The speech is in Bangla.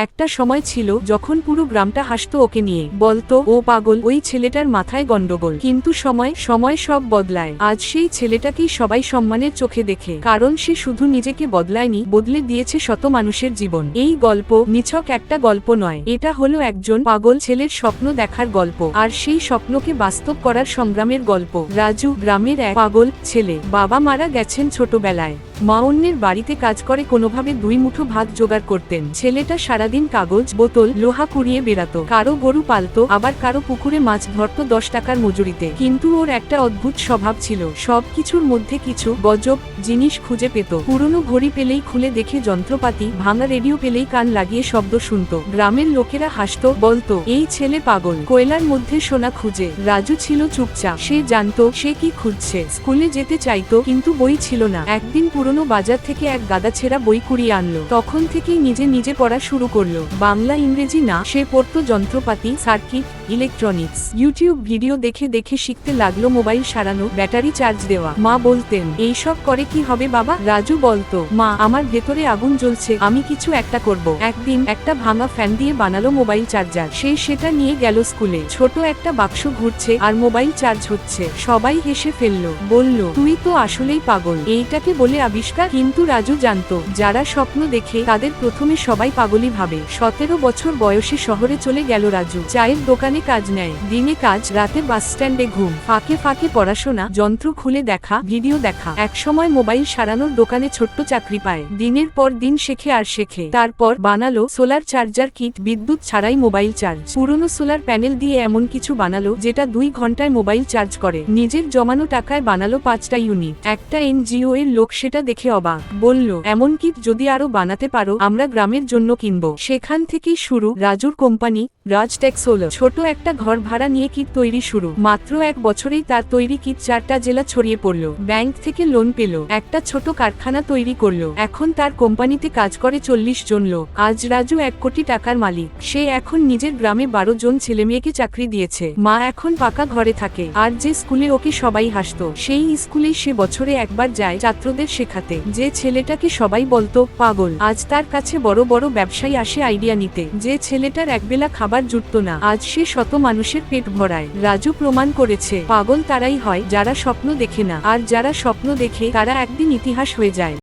একটা সময় ছিল যখন পুরো গ্রামটা হাসতো ওকে নিয়ে। বলতো, ও পাগল, ওই ছেলেটার মাথায় গন্ডগোল। কিন্তু সময় সময় সব বদলায়। আজ সেই ছেলেটাকেই সবাই সম্মানের চোখে দেখে। কারণ সে শুধু নিজেকে বদলায়নি, বদলে দিয়েছে শত মানুষের জীবন। এই গল্প নিছক একটা গল্প নয়। এটা হলো একজন পাগল ছেলের স্বপ্ন দেখার গল্প। আর সেই স্বপ্নকে বাস্তব করার সংগ্রামের গল্প। রাজু গ্রামের এক পাগল ছেলে। বাবা মারা গেছেন ছোটবেলায়। মা অন্যের বাড়িতে কাজ করে কোনোভাবে দুই মুঠো ভাত জোগাড় করতেন। ছেলেটা সারাদিন কাগজ, বোতল, লোহা কুড়িয়ে বেড়াতো। কারও গরু পালতো, আবার কারও পুকুরে মাছ ধরতো দশ টাকার মজুরিতে। কিন্তু ওর একটা অদ্ভুত স্বভাব ছিল। সব কিছুর মধ্যে কিছু গজব, জিনিস খুঁজে পেত। পুরনো ঘড়ি পেলেই খুলে দেখে যন্ত্রপাতি, ভাঙা রেডিও পেলেই কান লাগিয়ে শব্দ শুনতো। গ্রামের লোকেরা হাসতো, বলতো, এই ছেলে পাগল। কয়লার মধ্যে সোনা খুঁজে। রাজু ছিল চুপচাপ। সে জানতো, সে কি খুঁজছে। স্কুলে যেতে চাইতো, কিন্তু বই ছিল না। একদিন পুরনো বাজার থেকে এক গাদা ছেঁড়া বই কুড়িয়ে আনলো। তখন থেকেই নিজে নিজে পড়া শুরু করল। বাংলা ইংরেজি না সে পড়তো যন্ত্রপাতি সার্কিট ইলেকট্রনিক্স ইউটিউব ভিডিও দেখে দেখে শিখতে লাগল মোবাইল সারানো, ব্যাটারি চার্জ দেওয়া। মা বলতেন এইসব করে কি হবে বাবা? রাজু বলতো, মা, আমার ভেতরে আগুন জ্বলছে, আমি কিছু একটা করব। একদিন একটা ভাঙা ফ্যান দিয়ে বানালো মোবাইল চার্জার সে সেটা নিয়ে গেল স্কুলে ছোট একটা বাক্স ঘুরছে আর মোবাইল চার্জ হচ্ছে। সবাই হেসে ফেলল, বলল, তুই তো আসলেই পাগল। এইটাকে বলে আবিষ্কার কিন্তু রাজু জানতো, যারা স্বপ্ন দেখে তাদের প্রথমে সবাই পাগলই ভাবে। সতেরো বছর বয়সে শহরে চলে গেল রাজু। চায়ের দোকানে কাজ নেয়। দিনে কাজ, রাতে বাস স্ট্যান্ডে ঘুম। ফাঁকে ফাঁকে পড়াশোনা, যন্ত্র খুলে দেখা, ভিডিও দেখা। একসময় মোবাইল সারানোর দোকানে ছোট্ট চাকরি পায়। দিনের পর দিন শেখে আর শেখে। তারপর বানালো সোলার চার্জার কিট, বিদ্যুৎ ছাড়াই মোবাইল চার্জ। পুরনো সোলার প্যানেল দিয়ে এমন কিছু বানালো যেটা দুই ঘন্টায় মোবাইল চার্জ করে। নিজের জমানো টাকায় বানালো পাঁচটা ইউনিট। একটা এনজিও এর লোক সেটা দেখে অবাক। বলল, এমন কিট যদি আরও বানাতে পারো, আমরা গ্রামের জন্য কিনবো। সেখান থেকেই শুরু রাজুর কোম্পানি, রাজটেক সোলার। ছোট একটা ঘর ভাড়া নিয়ে কিট তৈরি শুরু। মাত্র এক বছরেই তার তৈরি কিট চারটা জেলা ছড়িয়ে পড়ল। ব্যাংক থেকে লোন পেল। একটা ছোট কারখানা তৈরি করল। এখন তার কোম্পানিতে কাজ করে চল্লিশ জন লোক। আজ রাজু এক কোটি টাকার মালিক। সে এখন নিজের গ্রামে বারো জন ছেলেমেয়েকে চাকরি দিয়েছে। মা এখন পাকা ঘরে থাকে। আর যে স্কুলে ওকে সবাই হাসতো, সেই স্কুলেই সে বছরে একবার যায় ছাত্রদের শেখাতে। যে ছেলেটাকে সবাই বলতো, পাগল। আজ তার কাছে বড় বড় ব্যবসায়ী আসে আইডিয়া নিতে। যে ছেলেটার একবেলা খাবার জুটত না। আজ সে শত মানুষের পেট ভরায়। রাজু প্রমাণ করেছে, পাগল তারাই হয় যারা স্বপ্ন দেখে না। আর যারা স্বপ্ন দেখে, তারা একদিন ইতিহাস হয়ে যায়।